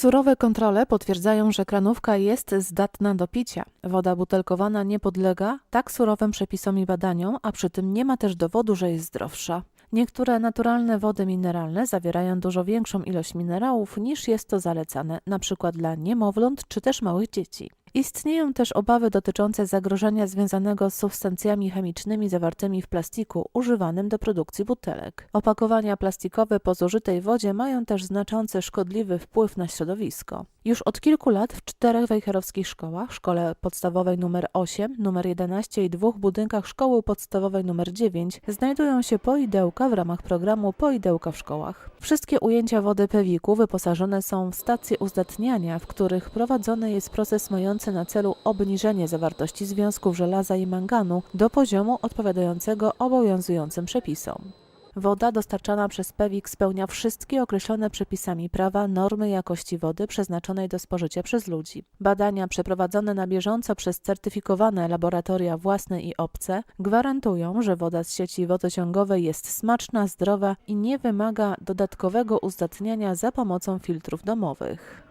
Surowe kontrole potwierdzają, że kranówka jest zdatna do picia. Woda butelkowana nie podlega tak surowym przepisom i badaniom, a przy tym nie ma też dowodu, że jest zdrowsza. Niektóre naturalne wody mineralne zawierają dużo większą ilość minerałów niż jest to zalecane, np. dla niemowląt czy też małych dzieci. Istnieją też obawy dotyczące zagrożenia związanego z substancjami chemicznymi zawartymi w plastiku używanym do produkcji butelek. Opakowania plastikowe po zużytej wodzie mają też znaczący szkodliwy wpływ na środowisko. Już od kilku lat w czterech wejherowskich szkołach, szkole podstawowej nr 8, nr 11 i dwóch budynkach szkoły podstawowej nr 9 znajdują się poidełka w ramach programu Poidełka w szkołach. Wszystkie ujęcia wody Pewiku wyposażone są w stacje uzdatniania, w których prowadzony jest proces mający na celu obniżenie zawartości związków żelaza i manganu do poziomu odpowiadającego obowiązującym przepisom. Woda dostarczana przez PEWIK spełnia wszystkie określone przepisami prawa normy jakości wody przeznaczonej do spożycia przez ludzi. Badania przeprowadzone na bieżąco przez certyfikowane laboratoria własne i obce gwarantują, że woda z sieci wodociągowej jest smaczna, zdrowa i nie wymaga dodatkowego uzdatniania za pomocą filtrów domowych.